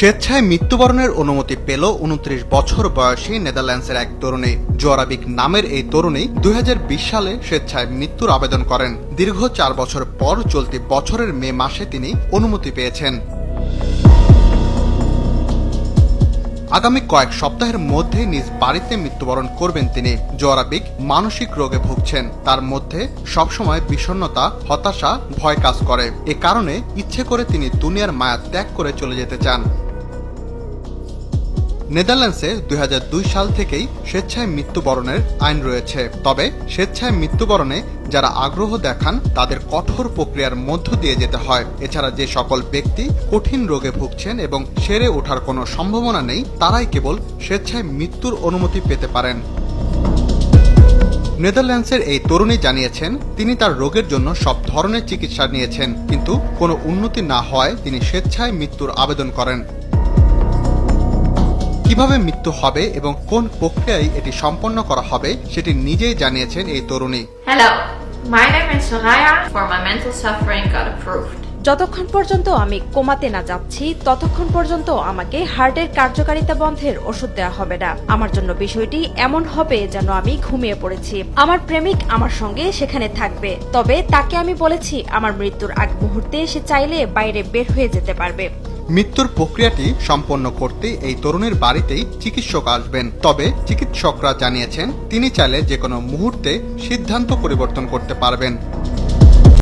স্বেচ্ছায় মৃত্যুবরণের অনুমতি পেল উনত্রিশ বছর বয়সী নেদারল্যান্ডসের এক তরুণী। জোয়ারাবিক নামের এই তরুণী দুই হাজার বিশ সালে স্বেচ্ছায় মৃত্যুর আবেদন করেন। দীর্ঘ চার বছর পর চলতি বছরের মে মাসে তিনি অনুমতি পেয়েছেন। আগামী কয়েক সপ্তাহের মধ্যে নিজ বাড়িতে মৃত্যুবরণ করবেন তিনি। জোয়ারাবিক মানসিক রোগে ভুগছেন। তার মধ্যে সবসময় বিষণ্ণতা, হতাশা, ভয় কাজ করে। এ কারণে ইচ্ছে করে তিনি দুনিয়ার মায়া ত্যাগ করে চলে যেতে চান। নেদারল্যান্ডসে দুই হাজার দুই সাল থেকেই স্বেচ্ছায় মৃত্যুবরণের আইন রয়েছে। তবে স্বেচ্ছায় মৃত্যুবরণে যারা আগ্রহ দেখান, তাদের কঠোর প্রক্রিয়ার মধ্য দিয়ে যেতে হয়। এছাড়া যে সকল ব্যক্তি কঠিন রোগে ভুগছেন এবং সেরে ওঠার কোনো সম্ভাবনা নেই, তারাই কেবল স্বেচ্ছায় মৃত্যুর অনুমতি পেতে পারেন। নেদারল্যান্ডসের এই তরুণী জানিয়েছেন, তিনি তার রোগের জন্য সব ধরনের চিকিৎসা নিয়েছেন, কিন্তু কোনো উন্নতি না হওয়ায় তিনি স্বেচ্ছায় মৃত্যুর আবেদন করেন। কীভাবে মৃত্যু হবে এবং কোন প্রক্রিয়ায় এটি সম্পন্ন করা হবে সেটি নিজেই জানিয়েছেন এই তরুণী। Hello, my name is Soraya. For my mental suffering got approved. যতক্ষণ পর্যন্ত আমি কোমাতে না যাচ্ছি ততক্ষণ পর্যন্ত আমাকে হার্টের কার্যকারিতা বন্ধের ওষুধ দেওয়া হবে না। আমার জন্য বিষয়টি এমন হবে যেন আমি ঘুমিয়ে পড়েছি। আমার প্রেমিক আমার সঙ্গে সেখানে থাকবে। তবে তাকে আমি বলেছি আমার মৃত্যুর আগ মুহূর্তে সে চাইলে বাইরে বের হয়ে যেতে পারবে। মৃত্যুর প্রক্রিয়াটি সম্পন্ন করতে এই তরুণের বাড়িতেই চিকিৎসক আসবেন। তবে চিকিৎসকরা জানিয়েছেন, তিনি চাইলে যে কোনো মুহূর্তে সিদ্ধান্ত পরিবর্তন করতে পারবেন।